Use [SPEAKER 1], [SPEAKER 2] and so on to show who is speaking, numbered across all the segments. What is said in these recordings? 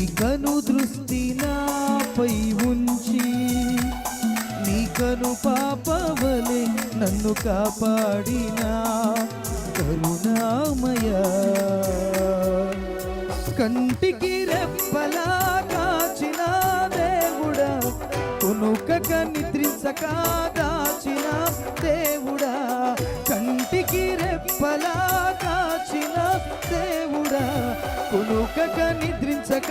[SPEAKER 1] నీ కను దృష్టి నాపై ఉంచి నీ కను పాపవలే నన్ను కాపాడిన కరుణామయ. కంటికి రెప్పలా కాచిన దేవుడా కొనుకక నిద్రించక దాచిన దేవుడా. కంటికి రెప్పలా కాచిన దేవుడా కొనుకక నిద్రించక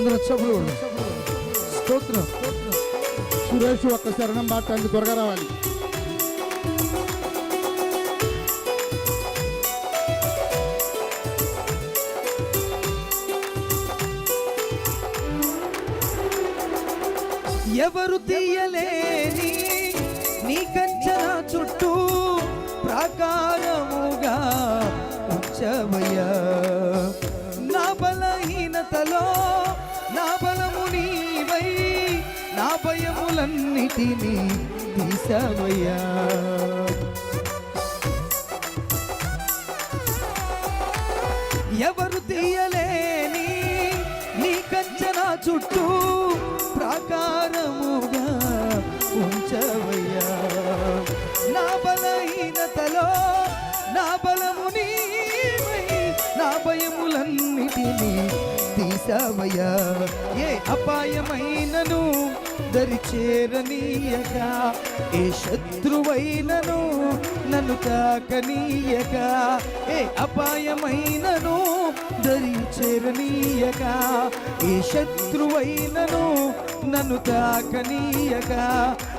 [SPEAKER 1] అందరూ చెప్పులు స్తోత్రం.
[SPEAKER 2] సురేష్ ఒక్క శరణం మాట్లాడి త్వరగా రావాలి.
[SPEAKER 1] ఎవరు తీయలేని నీ కంచన చుట్టూ ప్రాకారముగా ఉంచవయ్యా. నా బలహీనతలో నీవై నా భయములన్నిటినీ తీసావయ్యా ఎవరు తీయలేని నీ కంచన చుట్టూ ప్రాకారముగా ఉంచవయ్యా. నా బలహీనతలో నా బల తీసావయ్యా ఏ అపాయమైనను దరిచేరనీయక ఏ శత్రువైనను నన్ను తాకనీయక ఏ అపాయమైనను దరిచేరనీయక ఏ శత్రువైనను నన్ను తాకనీయక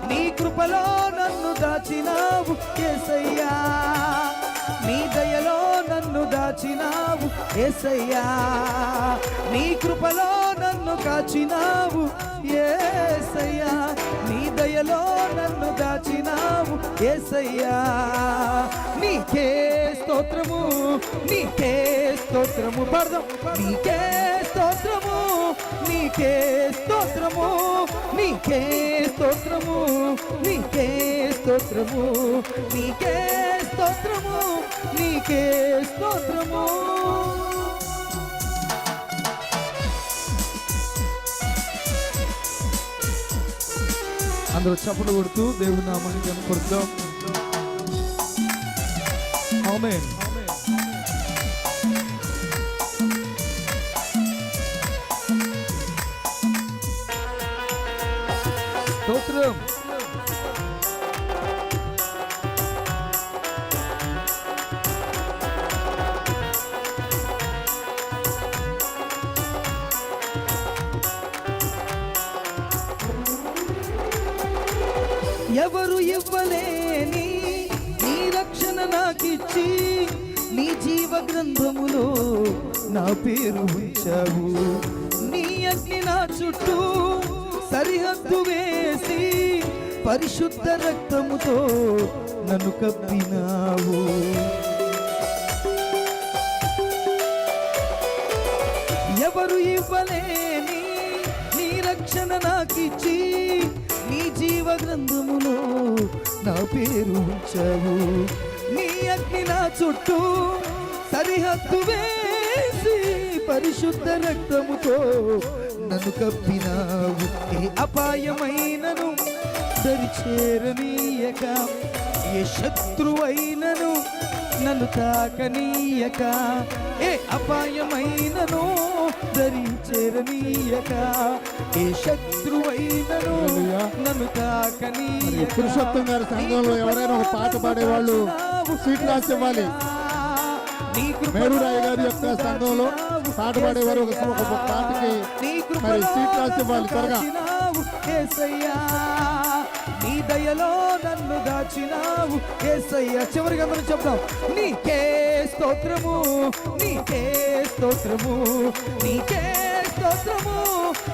[SPEAKER 1] నీ కృపలో నన్ను దాచినావు ఏసయ్యా ఏసయ్యా నీ కృపలో నన్ను కాచినావు. ఏసయ్యా నీ దయలో నన్ను దాచినావు. ఏసయ్యా నీకే స్తోత్రము నీకే స్తోత్రము. పడదాం. నీకే స్తోత్రము నీకే స్తోత్రము నీకే స్తోత్రము నీకే స్తోత్రము నీకే స్తోత్రము నీకే స్తోత్రము. అందరూ చప్పట్లు కొడుతూ దేవుని నామాన్ని కనపడుతాం ఆమె స్తోత్రం. ఎవరు ఇవ్వలేని నీ రక్షణ నాకిచ్చి నీ జీవ గ్రంథములో నా పేరు ఉంచావు. నీ అగ్ని నా చుట్టూ సరిహద్దు వేసి పరిశుద్ధ రక్తముతో నన్ను కప్పినావు. ఎవరు ఇవ్వలేని నీ రక్షణ నాకిచ్చి నీ జీవ గ్రంథములో నా పేరు ఉంచావు. నీ అగ్ని నా చుట్టూ సరిహద్దు వేసి పరిశుద్ధ రక్తముతో నన్ను కప్పినావు. ఏ అపాయమైనను దరి చేరనీయక ఏ శత్రువైనను నన్ను తాకనీయక ఏ అపాయమైనను దరి చేరనీయక ఏ శత్రువైనను నన్ను తాకనీయక
[SPEAKER 2] మరి పురుషోత్తం గారి సంఘంలో ఎవరైనా ఒక పాట పాడేవాళ్ళు సీట్ రాసి ఇవ్వాలి. మేరురాయ గారి యొక్క సంఘంలో పాట పాడేవారు ఒక ఒక పాటకి మరి సీట్ రాసి ఇవ్వాలి త్వరగా.
[SPEAKER 1] దయలో నన్ను దాచినావు. ఏసయ్యా చివరిగా మనం చెప్తాం నీకే స్తోత్రము నీకే స్తోత్రము నీకే స్తోత్రము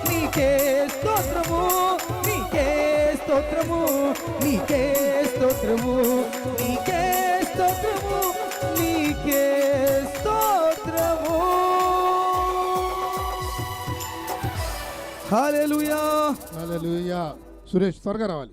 [SPEAKER 1] నీకే స్తోత్రము నీకే స్తోత్రము నీకే స్తోత్రము నీకే స్తోత్రము నీకే స్తోత్రము. హల్లెలూయా.
[SPEAKER 2] హల్లెలూయా. సురేష్ త్వరగా రావాలి.